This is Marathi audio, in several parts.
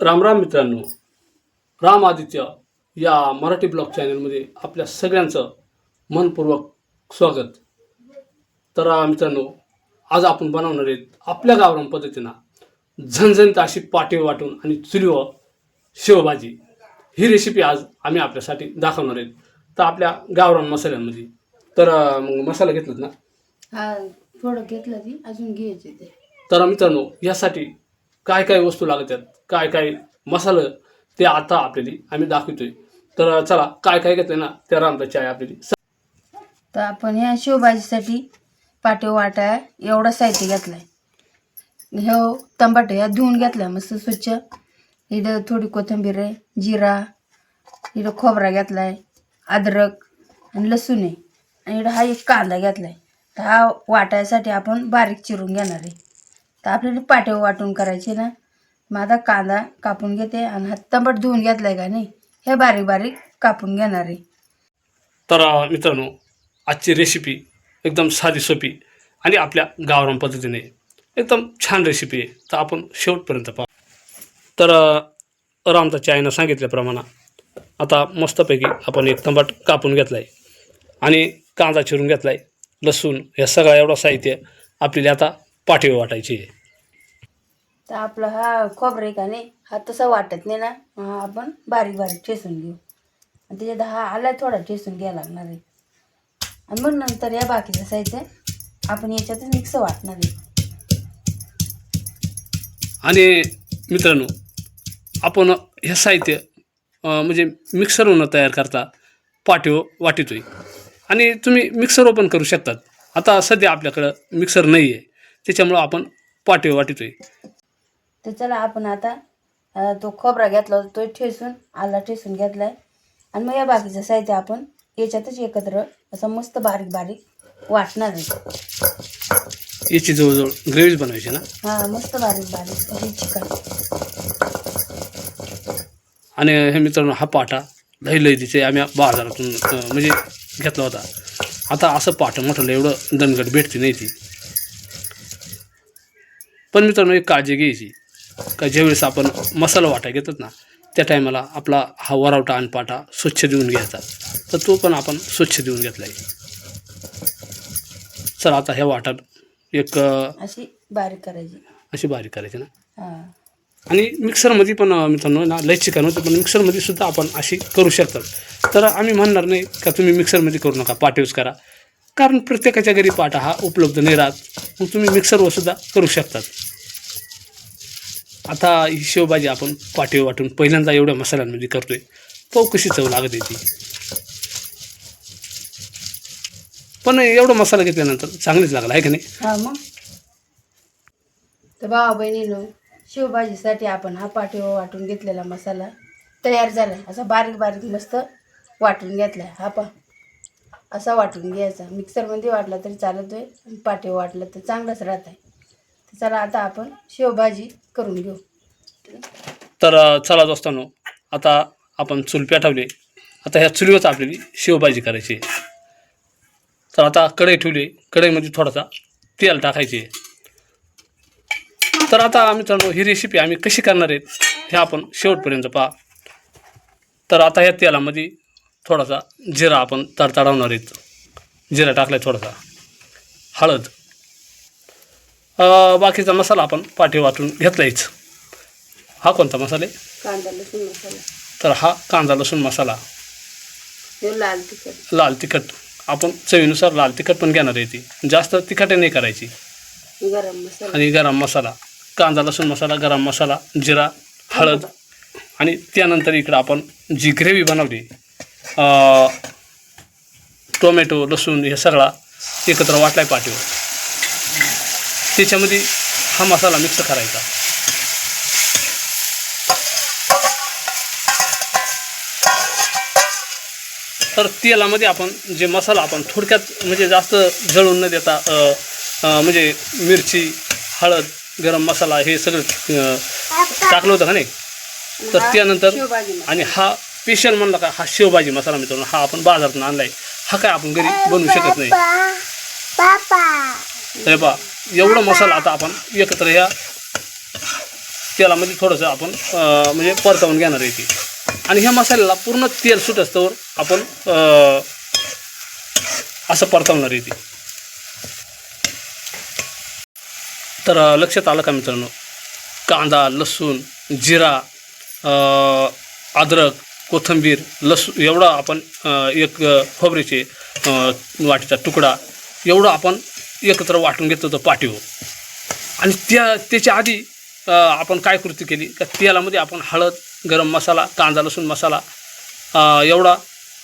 रामराम मित्रांनो. राम आदित्य या मराठी ब्लॉग चॅनलमध्ये आपल्या सगळ्यांचं मनपूर्वक स्वागत. तर मित्रांनो आज आपण बनवणार आहेत आपल्या गावरान पद्धतीनं झणझणीत अशी पाटी वाटून आणि चुलीवर शेवभाजी. ही रेसिपी आज आम्ही आपल्यासाठी दाखवणार आहेत. तर आपल्या गावरान मसाल्यांमध्ये. तर मग मसाला घेतलात ना? हा थोडं घेतलं ती अजून घ्यायचे ते. तर मित्रांनो यासाठी काय काय वस्तू लागतात काय काय मसालं ते आता आपल्याला आम्ही दाखवतोय. तर चला काय काय घेतलं ना त्या रामदाची आहे आपल्याला. तर आपण ह्या शेवभाजीसाठी पाटे वाटा एवढा साहित्य घेतलाय. ह्या हो, तंबाट ह्या धुवून घेतलाय मस्त स्वच्छ. इथं थोडी कोथिंबीर आहे जिरा इथं खोबरा घेतलाय अद्रक आणि लसूण आहे. आणि इथं हा एक कांदा घेतलाय. तर हा वाटायसाठी आपण बारीक चिरून घेणार आहे. तर आपल्याला पाटे वाटून करायचे ना. मग आता कांदा कापून घेते आणि हा तंबाट धुवून घेतलाय का नाही हे बारीक बारीक कापून घेणार आहे. तर मित्रांनो आजची रेसिपी एकदम साधी सोपी आणि आपल्या गावरान पद्धतीने एकदम छान रेसिपी आहे. तर आपण शेवटपर्यंत पाहू. तर रामता रामदाच्या आईनं सांगितल्याप्रमाणे आता मस्तपैकी आपण एक तंबाट कापून घेतला आहे आणि कांदा चिरून घेतला आहे लसूण हे सगळं एवढं साहित्य आपल्याला आता पाठीवर वाटायची आहे. तर आपला हा खोबरं आहे का नाही हा तसा वाटत नाही ना. हा आपण बारीक बारीक ठेसून घेऊ. आणि त्याच्यात हा आला थोडा ठेसून घ्यायला लागणार आहे. आणि मग नंतर या बाकीचं साहित्य आपण याच्यातच मिक्स वाटणार आहे. आणि मित्रांनो आपण हे साहित्य म्हणजे मिक्सरवरून तयार करता पाठीवर वाटीतोय. आणि तुम्ही मिक्सर ओपन करू शकतात. आता सध्या आपल्याकडं मिक्सर नाही आहे त्याच्यामुळं आपण पाठीवर वाटीतोय. तर चला आपण आता तो खोबरा घेतला होता तो ठेसून आला ठेसून घेतलाय. आणि मग या बाकीचं साहित्य आपण याच्यातच एकत्र असं मस्त बारीक बारीक वाटणार आहे. याची जवळजवळ ग्रेव्हीज बनवायची ना? हा मस्त बारीक बारीक अशी चिकन. आणि हे मित्रांनो हा पाटा लई लई तिचे आम्ही बाजारातून म्हणजे घेतला होता. आता असं पाटं मोठं एवढं दणगट भेटते नाही ती. पण मित्रांनो एक काळजी घ्यायची. का ज्यावेळेस आपण मसाला वाटा घेतात ना त्या टायमाला आपला हा वरावटा आणि पाटा स्वच्छ देऊन घ्यायचा. तर तो पण आपण स्वच्छ देऊन घेतला आहे चल आता ह्या वाटात एक अशी बारीक करायची. अशी बारीक करायची ना. हा. आणि मिक्सरमध्ये पण मित्रांनो ना लय चिकन होतं पण मिक्सरमध्ये सुद्धा आपण अशी करू शकतात. तर आम्ही म्हणणार नाही का तुम्ही मिक्सरमध्ये करू नका पाट यूज करा. कारण प्रत्येकाच्या घरी पाटा हा उपलब्ध नाही राहत. मग तुम्ही मिक्सरवर सुद्धा करू शकतात. आता ही शेवभाजी आपण पाठीवर वाटून पहिल्यांदा एवढ्या मसाल्यांमध्ये करतोय. तो कशी चव लागत ती. पण एवढा मसाला घेतल्यानंतर चांगलीच लागला आहे का नाही? हा मग. तर भावा बहिणीनो शेवभाजीसाठी आपण हा पाठीवर वाटून घेतलेला मसाला तयार झालाय असा बारीक बारीक मस्त वाटून घेतलाय. हा पा असा वाटून घ्यायचा. मिक्सरमध्ये वाटला तरी चालतोय. आणि पाठीवर वाटला तर चांगलंच राहत आहे चला आता आपण शेवभाजी करून घेऊ. तर चला दोस्तांनो आता आपण चूल पेटवली आता ह्या चुलीवरच आपल्याला शेवभाजी करायची. आहे. तर आता कढई ठेवली. कढईमध्ये थोडासा तेल टाकायचे. तर आता मित्रांनो ही रेसिपी आम्ही कशी करणार आहेत हे आपण शेवटपर्यंत पहा. तर आता ह्या तेलामध्ये थोडासा जिरा आपण तडतडवणार आहेत. जिरा टाकलाय थोडासा. हळद. बाकीचा मसाला आपण पाठी वाटून घेतलायच. हा कोणता मसाला आहे? कांदा लसूण मसाला. तर हा कांदा लसूण मसाला. लाल तिखट. लाल तिखट. आपण चवीनुसार लाल तिखट पण घेणार आहे ती. जास्त तिखट नाही करायची. गरम मसाला. आणि गरम मसाला. कांदा लसूण मसाला गरम मसाला जिरा हळद. आणि त्यानंतर इकडं आपण जी ग्रेव्ही बनवली टोमॅटो लसूण हे सगळा एकत्र वाटलाय पाठीवर. त्याच्यामध्ये हा मसाला मिक्स करायचा. तर तेलामध्ये आपण जे मसाला आपण थोडक्यात म्हणजे जास्त जळून न देता म्हणजे मिरची हळद गरम मसाला हे सगळं टाकलं होतं का नाही? तर त्यानंतर. आणि हा स्पेशल म्हणला का हा शेवभाजी मसाला मित्रांनो हा आपण बाजारातून आणलाय. हा काय आपण घरी बनवू शकत नाही. अरे बा एवढा मसाला आता आपण एकत्र ह्या तेलामध्ये थोडंसं आपण म्हणजे परतवून घेणार आहे ती. आणि ह्या मसाल्याला पूर्ण तेल सुटस्तवर आपण असं परतवणार आहे ती. तर लक्षात आलं का मित्रांनो? कांदा लसूण जिरा अं, अद्रक कोथिंबीर लसू एवढा आपण एक खोबरीचे वाटीचा तुकडा एवढं आपण एकत्र वाटून घेत होतं पाठीवर. आणि त्या त्याच्या आधी आपण काय कृती केली? का तेलामध्ये आपण हळद गरम मसाला कांदा लसूण मसाला एवढा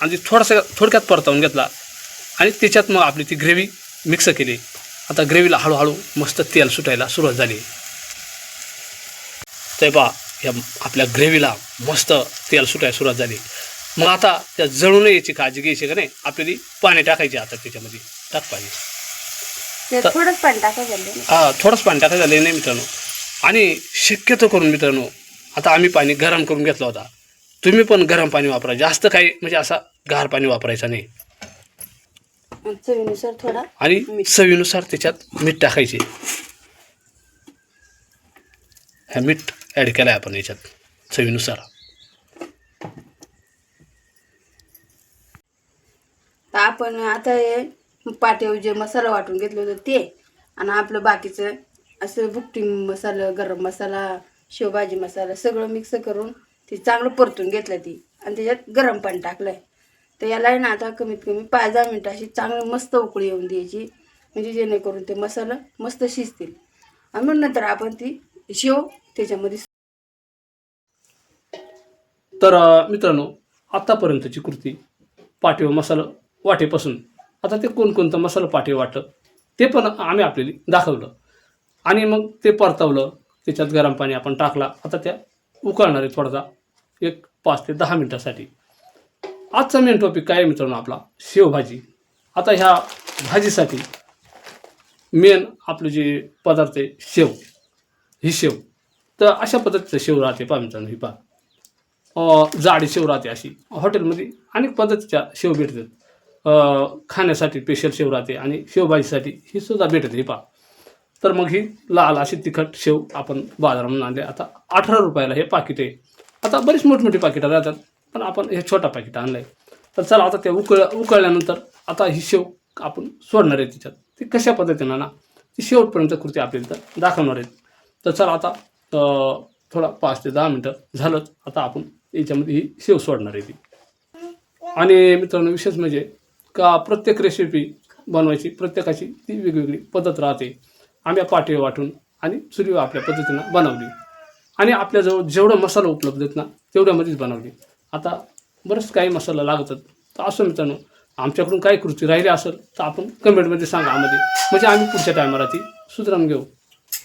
आणि थोडासा थोडक्यात परतावून घेतला. आणि त्याच्यात मग आपली ती ग्रेव्ही मिक्स केली. आता ग्रेव्हीला हळूहळू मस्त तेल सुटायला सुरुवात झाली. ते पहा या आपल्या ग्रेव्हीला मस्त तेल सुटायला सुरुवात झाली. मग आता त्या जळू नये याची काळजी घ्यायची का नाही? आपल्याला पाणी टाकायचे आता त्याच्यामध्ये. टाक पाहिजे ते थोडंच पाणी टाकायचं झालं. हा थोडंच पाणी टाकायचं झालं नाही मित्रांनो. आणि शक्यतो करून मित्रांनो आता आम्ही पाणी गरम करून घेतला होता. तुम्ही पण गरम पाणी वापरा. जास्त काही म्हणजे असा गार पाणी वापरायचं नाही. चवीनुसार थोडा आणि. चवीनुसार त्याच्यात मीठ टाकायचे. हा मीठ ॲड केलं आहे आपण याच्यात चवीनुसार. आपण आता हे पाट्यावर जे मसाला वाटून घेतलं होतं ते आणि आपलं बाकीचं असं बुकटी मसाला गरम मसाला शेवभाजी मसाला सगळं मिक्स करून ते चांगलं परतून घेतलं ती. आणि त्याच्यात गरम पाणी टाकलं आहे तर याला आहे ना आता कमीत कमी पाच दहा मिनटं अशी चांगली मस्त उकळी येऊन द्यायची. म्हणजे जेणेकरून ते मसाला मस्त शिजतील. आणि मग नंतर आपण ती शेव त्याच्यामध्ये तर मित्रांनो आत्तापर्यंतची कृती पाठीव मसाला वाटेपासून आता ते कोणकोणतं मसाला पाठी वाटलं ते पण आम्ही आपल्याला दाखवलं. आणि मग ते परतवलं त्याच्यात गरम पाणी आपण टाकला. आता त्या उकळणार आहे थोडासा एक पाच ते दहा मिनटासाठी. आजचा मेन टॉपिक काय आहे मित्रांनो आपला? शेवभाजी. आता ह्या भाजीसाठी मेन आपलं जे पदार्थ आहे शेव. ही शेव. तर अशा पद्धतीचं शेव राहते पहा मित्रांनो ही पहा. जाडी शेव राहते अशी. हॉटेलमध्ये अनेक पद्धतीच्या शेव भेटतात. खाण्यासाठी स्पेशल शेव राहते आणि शेवभाजीसाठी ही सुद्धा भेटते ही पहा. तर मग ही लाल अशी तिखट शेव आपण बाजारामधून आणले. आता अठरा रुपयाला हे पाकिट आहे. आता बरीच मोठमोठी पाकिटं राहतात पण आपण हे छोटा पाकिट आणलं आहे तर चला आता ते उकळ उकळल्यानंतर आता ही शेव आपण सोडणार आहे तिच्यात. ती कशा पद्धतीनं ना ती शेवटपर्यंत कृती आपल्याला इथं दाखवणार आहेत. तर चला आता थोडा पाच ते दहा मिनटं झालंच आता आपण याच्यामध्ये ही शेव सोडणार आहे ती. आणि मित्रांनो विशेष म्हणजे का प्रत्येक रेसिपी बनवायची प्रत्येकाची ती वेगवेगळी पद्धत राहते. आम्ही पाटी वाटून आणि चुलीवर आपल्या पद्धतीनं बनवली. आणि आपल्याजवळ जेवढं मसाला उपलब्ध आहेत ना तेवढ्यामध्येच बनवली. आता बरंच काही मसाला लागतात. तर असं मित्रांनो आमच्याकडून काही कृती राहिली असेल तर आपण कमेंटमध्ये सांगा आम्हाला. म्हणजे आम्ही पुढच्या टायमाला ती सुधारून घेऊ.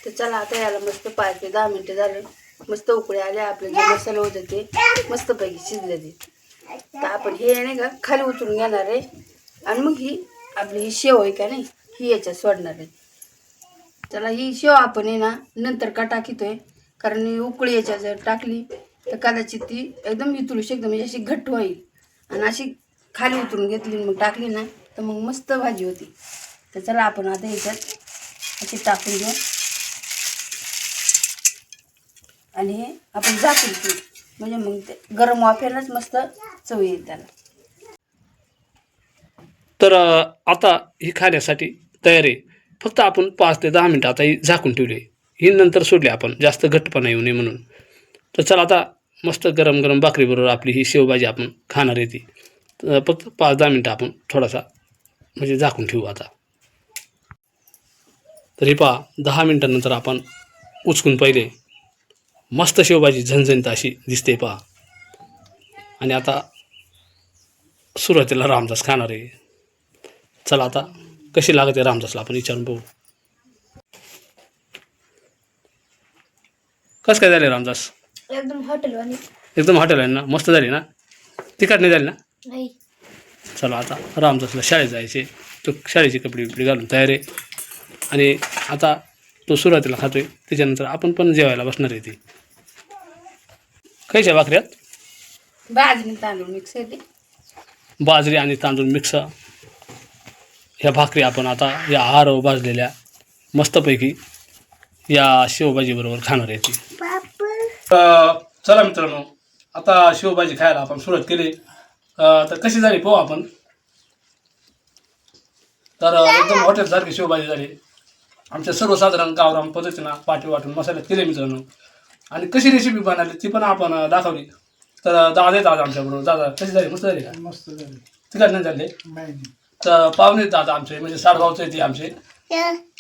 तर चला आता याला मस्त पाच ते दहा मिनटं झाले. मस्त उकळे आले. आपले जे मसाले होते ते मस्तपैकी शिजले ते. तर आपण हे नाही का खाली उचलून घेणार आहे. आणि मग ही आपली ही शेव आहे का नाही ही याच्यात सोडणार आहे. त्याला ही शेव आपण आहे ना नंतर का टाकीतोय? कारण ही उकळी याच्यात जर टाकली तर कदाचित ती एकदम वितळूशी एकदम म्हणजे अशी घट्ट होईल. आणि अशी खाली उतरून घेतली आणि मग टाकली ना तर मग मस्त भाजी होती. तर चला आपण आता याच्यात अशी टाकून घेऊ. आणि हे आपण झाकून म्हणजे मग ते गरम वाफेलाच मस्त चव येईल त्याला. तर आता ही खाण्यासाठी तयार आहे. फक्त आपण पाच ते दहा मिनटं आता ही झाकून ठेवली ही नंतर सोडली आपण जास्त घट्टपणा येऊ नये म्हणून. तर चला आता मस्त गरम गरम भाकरीबरोबर आपली ही शेवभाजी आपण खाणार आहे ती. तर फक्त पाच दहा मिनटं आपण थोडासा म्हणजे झाकून ठेवू आता. तरी पहा दहा मिनटानंतर आपण उचकून पहिले. मस्त शेवभाजी झणझणीत अशी दिसते पहा. आणि आता सुरुवातीला रामदास खाणार आहे. चला आता कशी लागत आहे रामदासला आपण विचारून बघू. कसं काय झालं रामदास? एकदम हॉटेलवाली एकदम हॉटेल आहे ना? मस्त झाली ना? तिखट नाही झाली ना? नाही. चला आता रामदासला शाळेत जायचे तो शाळेचे कपडे बिपडे घालून तयार आहे. आणि आता तो सुरुवातीला खातोय. त्याच्यानंतर आपण पण जेवायला बसणार आहे ती. खायच्या भाकऱ्यात? बाजरी तांदूळ मिक्स बाजरी आणि तांदूळ मिक्स ह्या भाकरी आपण आता या आहारावर भाजलेल्या मस्तपैकी या शेवभाजीबरोबर खाणार आहे ती. अं, चला मित्रांनो आता शेवभाजी खायला आपण सुरुवात केली. तर कशी झाली पाहू आपण. तर एकदम हॉटेलसारखी शेवभाजी झाली. आमच्या सर्वसाधारण गावराम पद्धतीनं पाठी वाटून मसाल्यात केले मित्रांनो. आणि कशी रेसिपी बनवली ती पण आपण दाखवली. तर दादा येत आज आमच्याबरोबर. दादा कशी झाली? मस्त झाली का? मस्त झाली. तिकडे नाही झाले नाही. तर पाहुणे दादा आमचे म्हणजे साडगावचे ते आमचे.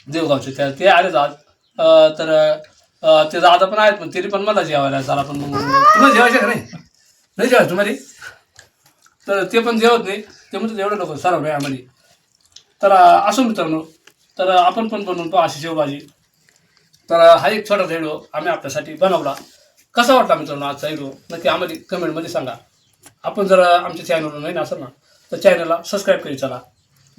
देवगावचे त्या ते आले आज. अं, तर अं, ते दादा पण आहेत पण तरी पण मला जेवायला चला पण मग तुम्हाला जेवायचे का नाही? नाही जेवायचं तुम्हाला? तर ते पण जेवत नाही. ते म्हणतात एवढं लोक सर्व आम्हाला तर अं, असो मित्रांनो तर आपण पण बनवून पाहू अशी शेवभाजी. तर अं, हा एक छोटासा व्हिडिओ आम्ही आपल्यासाठी बनवला. कसा वाटला मित्रांनो आजचा व्हिडिओ? नक्की आम्हाला कमेंटमध्ये सांगा. आपण जर आमच्या चॅनलवर नाही असेल ना तर चॅनलला सबस्क्राईब करी चला.